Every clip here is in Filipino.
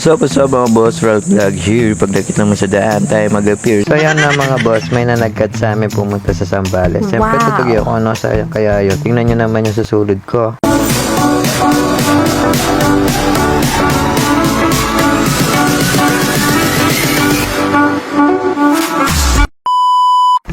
What's up, what's up mga boss? Ralph Vlog here. Pag nakita mo sa daan, tayo mag-appear. So yan na mga boss, may nanagkat sa amin pumunta sa Sambales. Siyempre Wow. tutugyo ko ano sa kaya yun. Tingnan nyo naman yung susulod ko.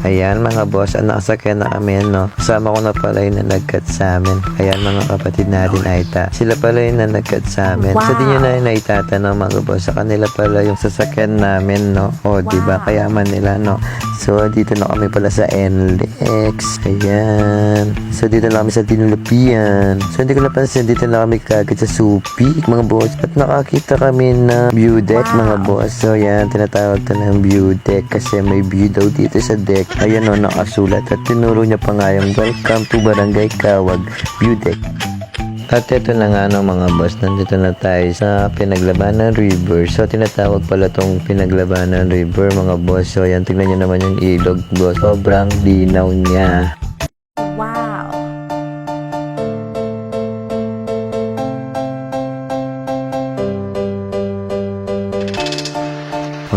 Ayan mga boss, ang nakasakyan na kami no. Kasama ko na pala yung nanagkat sa amin. Ayan mga kapatid natin Aita. Sila pala yung nanagkat sa amin. So di nyo na yung naitatanong mga boss. Sa kanila pala yung sasakyan namin no. O di ba kayaman nila no. So dito na kami pala sa NLX. Ayan. So dito na kami sa Tinulapian. So hindi ko napansin dito na kami kagad sa Supi mga boss. At nakakita kami na view deck mga boss. So yan, tinatawag to ng view deck kasi may view daw dito sa deck. Ayan o, nakasulat. At tinuro niya pa nga yung Welcome to Barangay Kawag Deck. At ito na nga no mga boss, nandito na tayo sa Pinaglabanan River. So tinatawag pala tong Pinaglabanan River mga boss. So yan, tingnan nyo naman yung ilog boss. Sobrang linaw niya.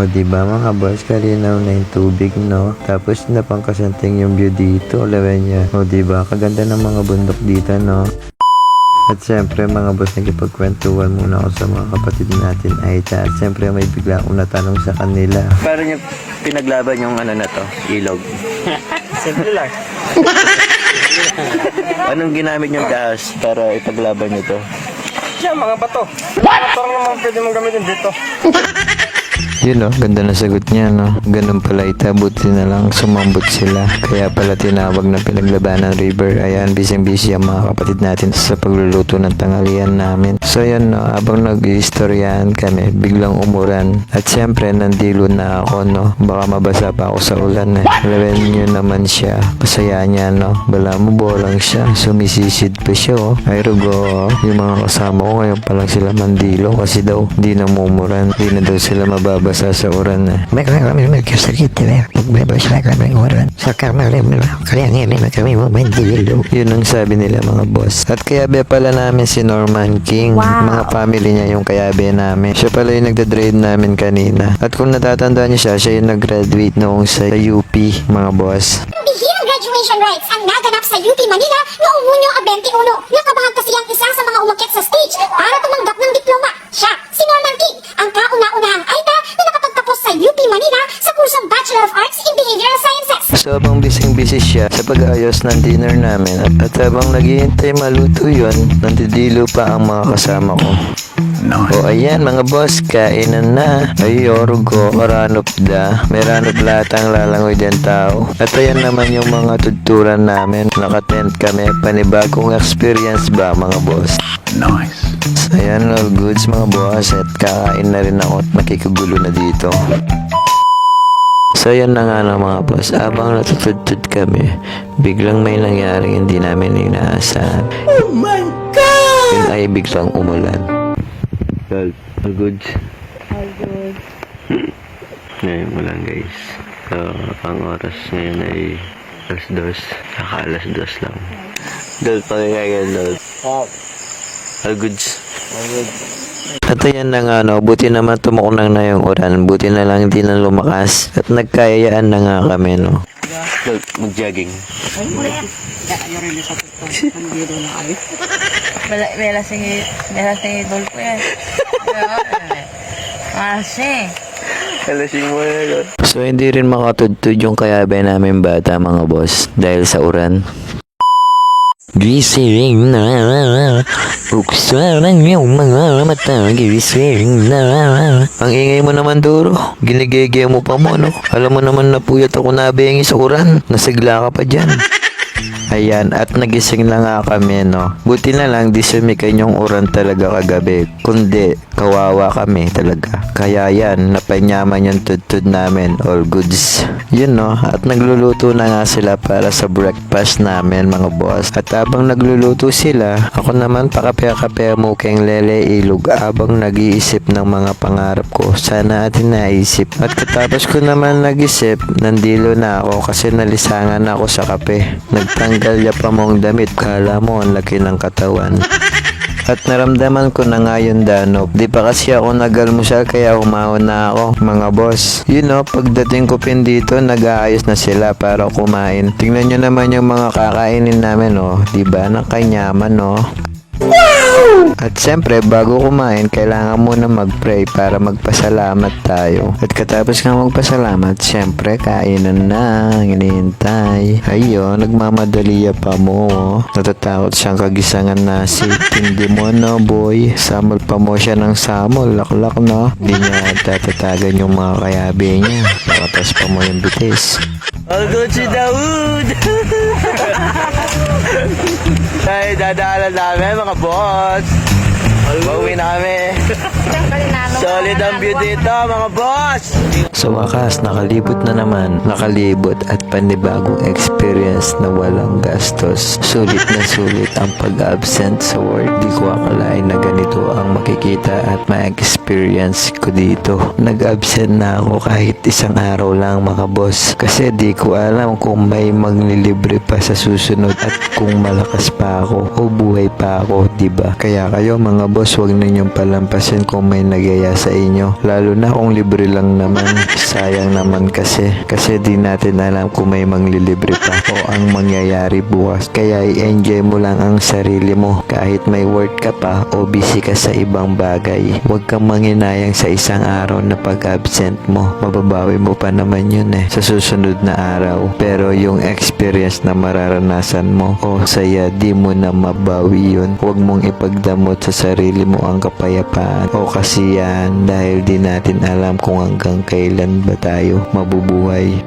O di ba mga boss, kalinaw na yung tubig no. Tapos napangkasanting yung view dito, lawan niya. O di ba, kaganda ng mga bundok dito no. At siyempre mga boss, nagkipagkwentuhan muna ako sa mga kapatid natin Aita. At siyempre may bigla akong natanong sa kanila. Paano niyo pinaglaban yung ano na to, ilog? Simple lang. Anong ginamit niyong gas para ipaglaban niyo to? Siya, mga bato. Mga parang naman pwede mong gamitin dito. Yun no, ganda na sagot niya no. Ganun pala ita, buti na lang sumambot sila. Kaya pala tinawag na pinaglabanan river. Ayan, busy-busy ang mga kapatid natin sa pagluluto ng tanghalian namin. So yun no, habang nag-istoryahan kami, biglang umuran. At syempre, nandilo na ako no. Baka mabasa pa ako sa ulan eh. Lawen nyo naman siya. Pasaya niya no. Bala mo bolang siya. Sumisisid pa siya oh. Ay rugo, yung mga kasama ko ngayon pa lang sila mandilo kasi daw di na mumuran. Di na daw sila mababasa sa uran eh. May kami may kasakit na magbabasa kami ng oran sa kamari mo kaya ngayon na kami mo mandilo Yun ang sabi nila mga boss. At kayabe pala namin si Norman King. Wow. Mga family niya yung kayabe namin. Siya pala yung nagda-trade namin kanina. At kung natatandaan niyo siya, siya yung nag-graduate noong sa UP, mga boss. Bihirang graduation rites ang naganap sa UP Manila noong Hunyo 21. Nakabahag habang busy-busy siya sa pag-aayos ng dinner namin at, at habang naghihintay maluto yon, nandidilo pa ang mga kasama ko. O ayan mga boss, kainan na. Ay orugo, oranop da. May ranop lahat ang lalangoy din tao. At ayan naman yung mga tuturan namin. Nakatent kami. Panibagong experience ba mga boss? Nice. Ayan all goods mga boss. At kakain na rin ako at makikugulo na dito. So yan na nga na mga boss, abang natutudtud kami, biglang may nangyaring hindi namin inaasahan. Oh my God! Yun ay biglang umulan. Well, all goods. All good. Ngayon ulan guys. So, ang oras ngayon ay alas dos. Saka alas dos lang. Dol, pakikagan dol. Ah, All goods. At ayan na nga no, buti naman tumukunan na yung ulan. Buti na lang hindi na lumakas. At nagkayayaan na nga kami no. Mag-jogging. Mela, mela singi, mela singi dol po yan. Kasi, Kalasing mo na. So, hindi rin makatudtud yung kayabe namin bata mga boss dahil sa uran. Gising na ang ingay mo naman duro Ginigege mo pa mo no? Alam mo naman na puyat ako nabengi sa uran. Nasigla ka pa dyan Ayan, at nagising na nga kami, no. Buti na lang, di sumikan yung uran talaga kagabi. Kundi, kawawa kami talaga. Kaya yan, napanyaman yung tudtud namin. All goods. Yun, no. At nagluluto na nga sila para sa breakfast namin, mga boss. At habang nagluluto sila, ako naman pakape-kape mo keng lele ilog habang nag-iisip ng mga pangarap ko. Sana atin naisip. At katapos ko naman nag-isip, nandilo na ako kasi nalisangan ako sa kape. Nagtanggal niya pa mong damit. Kala mo, ang laki ng katawan. At naramdaman ko na nga yung danop. Di pa kasi ako nag-almusal kaya umahon na ako, mga boss. You know, pagdating ko pin dito, nag-aayos na sila para kumain. Tingnan nyo naman yung mga kakainin namin, oh. Di ba? Nakanyaman, oh. At siyempre, bago kumain, kailangan muna mag-pray para magpasalamat tayo. At katapos nga magpasalamat, siyempre, kainan na, hinihintay. Ayun, nagmamadali pa mo. oh. Natatakot siyang kagisangan na si Hindi mo no, boy. Samol pa mo siya ng samol, laklak no. Hindi niya tatatagan yung mga kayabi niya. Nakatas pa mo yung bitis. All good si Daoud! Ay, dadaanan namin mga boss. Pauwi na kami. Solid ang view dito mga boss. Sa wakas, nakalibot na naman. Nakalibot at panibagong experience na walang gastos. Sulit na sulit ang pag-absent sa work. Di ko akalain na ganito ang makikita at ma-experience ko dito. Nag-absent na ako kahit isang araw lang mga boss. Kasi di ko alam kung may maglilibre pa sa susunod at kung malakas pa ako o buhay pa ako, ba? Kaya kayo mga boss, wag ninyong palampasin kung may nagyaya sa inyo. Lalo na kung libre lang naman. Sayang naman kasi. Kasi di natin alam kung may manglilibre pa o ang mangyayari bukas. Kaya i-enjoy mo lang ang sarili mo kahit may work ka pa o busy ka sa ibang bagay. Huwag kang manginayang sa isang araw na pag-absent mo. Mababawi mo pa naman yun eh sa susunod na araw. Pero yung experience na mararanasan mo o saya di mo na mabawi yun. Huwag mong ipagdamot sa sarili mo ang kapayapaan o kasiyahan dahil di natin alam kung hanggang kailan ba tayo mabubuhay.